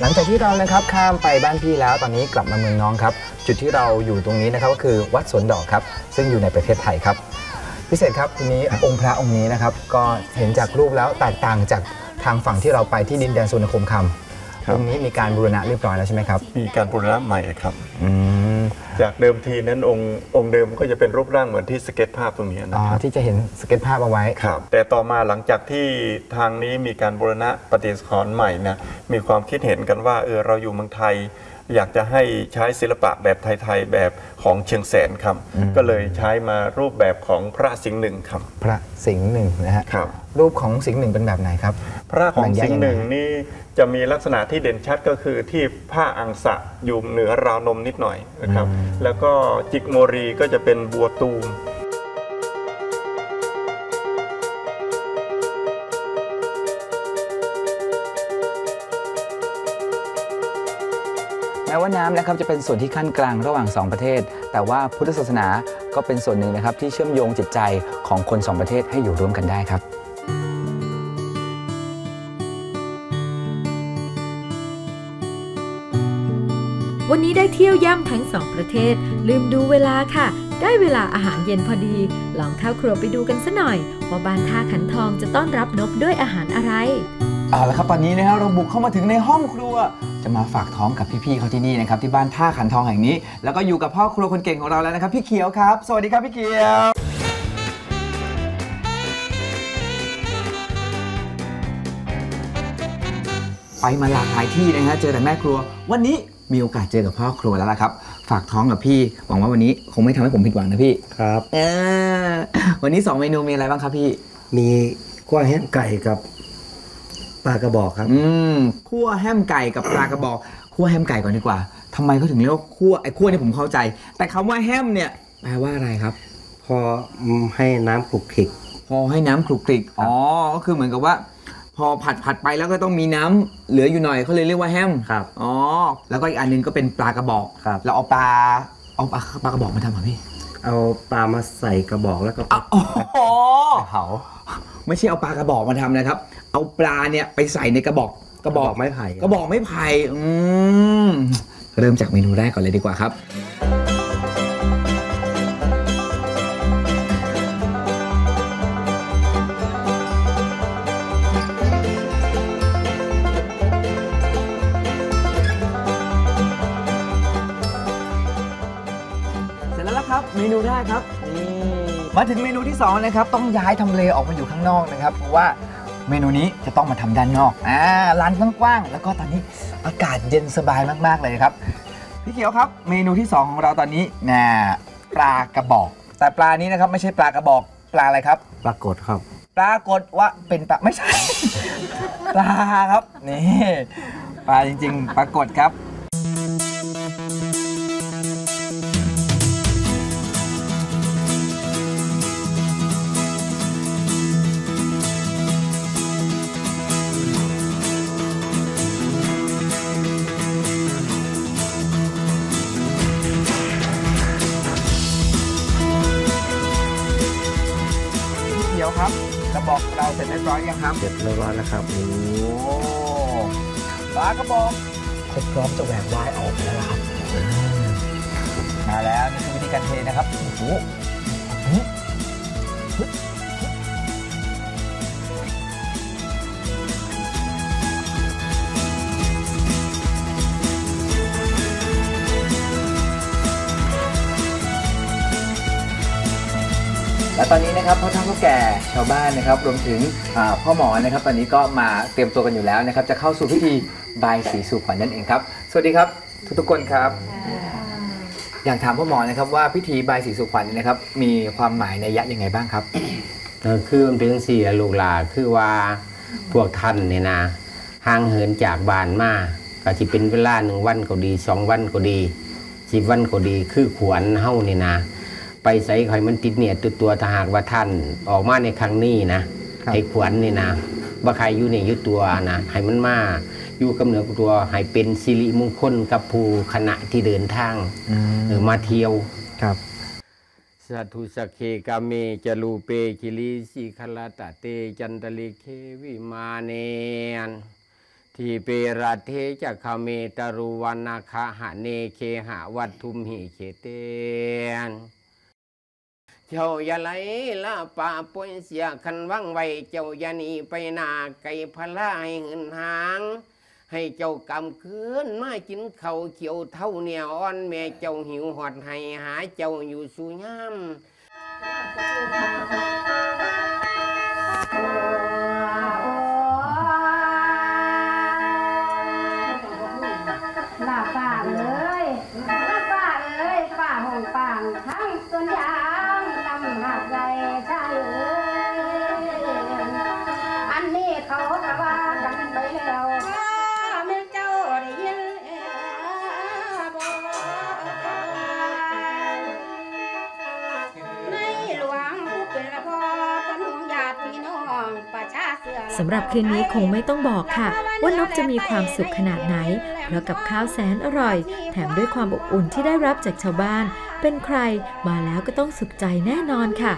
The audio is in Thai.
หลังจากที่เรานะครับข้ามไปบ้านพี่แล้วตอนนี้กลับมาเมืองน้องครับ จุดที่เราอยู่ตรงนี้นะครับก็คือวัดสวนดอกครับ ซึ่งอยู่ในประเทศไทยครับ พิเศษครับทีนี้องค์พระองค์นี้นะครับ ก็เห็นจากรูปแล้วแตกต่างจากทางฝั่งที่เราไปที่ดินแดนสุวรรณภูมิคครับำองค์นี้มีการบูรณะเรียบร้อยแล้วใช่ไหมครับ มีการบูรณะใหม่ครับ อืม จากเดิมทีนั้นองค์องค์เดิมก็จะเป็นรูปร่างเหมือนที่สเก็ตภาพตรงนี้นะอ๋อครับที่จะเห็นสเก็ตภาพเอาไว้ ครับ แต่ต่อมาหลังจากที่ทางนี้มีการบูรณะปฏิสังขรณ์ใหม่นะมีความคิดเห็นกันว่าเออเราอยู่เมืองไทย อยากจะให้ใช้ศิลปะแบบไทยๆแบบของเชียงแสนครับ ก็เลยใช้มารูปแบบของพระสิงห์หนึ่งครับ พระสิงห์หนึ่งนะฮะครับ รูปของสิงห์หนึ่งเป็นแบบไหนครับ พระของแบ่งแยกสิงห์หนึ่งยังไงนี่จะมีลักษณะที่เด่นชัดก็คือที่ผ้าอังสะอยู่เหนือราวนมนิดหน่อยนะครับแล้วก็จิกโมรีก็จะเป็นบัวตูมแม้ว่าน้ำนะครับจะเป็นส่วนที่ขั้นกลางระหว่าง 2 ประเทศ แต่ว่าพุทธศาสนาก็เป็นส่วนหนึ่งนะครับที่เชื่อมโยงจิตใจของคน 2 ประเทศให้อยู่ร่วมกันได้ครับ เที่ยวย่ำทั้งสองประเทศ ลืมดูเวลาค่ะ ได้เวลาอาหารเย็นพอดี ลองเข้าครัวไปดูกันสัหน่อย ว่าบ้านท่าขันทองจะต้อนรับนกด้วยอาหารอะไรเอาละครับตอนนี้นะครับเราบุกเข้ามาถึงในห้องครัว จะมาฝากท้องกับพี่ๆเขาที่นี่นะครับที่บ้านท่าขันทองแห่งนี้ แล้วก็อยู่กับพ่อครัวคนเก่งของเราแล้วนะครับ พี่เขียวครับ สวัสดีครับพี่เขียวไปมาหลากหลายที่นะฮะ เจอแต่แม่ครัว วันนี้ มีโอกาสเจอกับพ่อครัวแล้วล่ะครับ ฝากท้องกับพี่หวังว่าวันนี้คงไม่ทำให้ผมผิดหวังนะพี่ครับเออวันนี้สองเมนูมีอะไรบ้างครับพี่ มีขั้วแห้งไก่กับปลากระบอกครับ อืมคั่วแฮมไก่กับปลากระบอกคั่วแฮมไก่ก่อนดีกว่าทำไมเขาถึงเรียกว่าคั่วไอ้คั่วเนี่ยผมเข้าใจ แต่คำว่าแฮมเนี่ยแปลว่าอะไรครับ พออืมให้น้ำคลุกคลิกพอให้น้ำคลุกคลิกอ๋อก็คือเหมือนกับว่า พอผัดผัดไปแล้วก็ต้องมีน้ำเหลืออยู่หน่อยเขาเลยเรียกว่าแฮมครับอ๋อแล้วก็อีกอันหนึงก็เป็นปลากระบอกครับเราเอาปลาเอาปลาปลากระบอกมาทำเหรอพี่เอาปลามาใส่กระบอกแล้วก็อ๋อเผาไม่ใช่เอาปลากระบอกมาทำนะครับ เอาปลาเนี่ยไปใส่ในกระบอกกระบอกไม้ไผ่กระบอกไม้ไผ่อืมเริ่มจากเมนูแรกก่อนเลยดีกว่าครับ เมนูแรกครับนี่มาถึงเมนูที่สองนะครับต้องย้ายทำเลออกมาอยู่ข้างนอกนะครับเพราะว่าเมนูนี้จะต้องมาทำด้านนอกอ่าร้านกว้างๆแล้วก็ตอนนี้อากาศเย็นสบายมากๆเลยครับพี่เขียวครับ เมนูที่สองของเราตอนนี้น่ะปลากระบอก แต่ปลานี้นะครับไม่ใช่ปลากระบอก ปลาอะไรครับ ปรากฏครับ ปรากฏว่าเป็นปลาไม่ใช่ ปลาครับนี่ปลาจริง ๆ ปรากฏครับ ครับกระบอกเราเสร็จเรียบร้อยยังครับเสร็จเรียบร้อยแล้วครับโอ้ปลากระบอกครบพร้อมจะแหวกว่ายออกแล้วล่ะครับมาแล้วนี่คือวิธีการเทนะครับโอ้โห และตอนนี้นะครับพ่อท่านพ่อแก่ชาวบ้านนะครับรวมถึงอ่าพ่อหมอนะครับ ตอนนี้ก็มาเตรียมตัวกันอยู่แล้วนะครับ จะเข้าสู่พิธีบายสีสู่ขวัญนั่นเองครับ สวัสดีครับทุกๆคนครับ อยากถามพ่อหมอนะครับว่าพิธีบายสีสู่ขวัญเนี่ยนะครับ มีความหมายในยยะยังไงบ้างครับก็คือมันเป็นสี่ลูกหลาคือว่าพวกท่านเนี่ยนะห่างเหินจากบ้านมาก็จะเป็นเวลาหนึ่งวันก็ดีสองวันก็ดีสิบวันก็ดี คือขวัญเฮาเนี่ยนะ ไปใส่ไข่มันติดเนี่ยตัวตัวถ้าหากว่าท่านออกมาในครั้งนี้นะครับไอ้ขวัญนี่นะว่าใครอยู่เนี่ยอยู่ตัวนะให้มันมาอยู่กับเหนือกับตัวให้เป็นสิริมงคลกับผู้คณะที่เดินทางเออมาเที่ยวครับสัทุสเคกาเมจลูเปกิลิสิคลาตะเตจันตลิเควิมาเนนเททีเปราเทจะคาเมตรุวันนาคาหะเนเคหะวัตทุมหิเขเตน เจ้าอย่าไหลละป่าป่วยเสียคันว่างไว้เจ้าอย่าหนีไปนาไก่พลาให้เงินหาง ให้เจ้ากำคืนมากินเขาเขียวเท่าเหนียวอ่อนแม่เจ้าหิวหอดให้หาเจ้าอยู่สู่ยา สำหรับคืนนี้คงไม่ต้องบอกค่ะ ว่านกจะมีความสุขขนาดไหน เพราะกับข้าวแสนอร่อย แถมด้วยความอบอุ่นที่ได้รับจากชาวบ้าน เป็นใครมาแล้วก็ต้องสุขใจแน่นอนค่ะ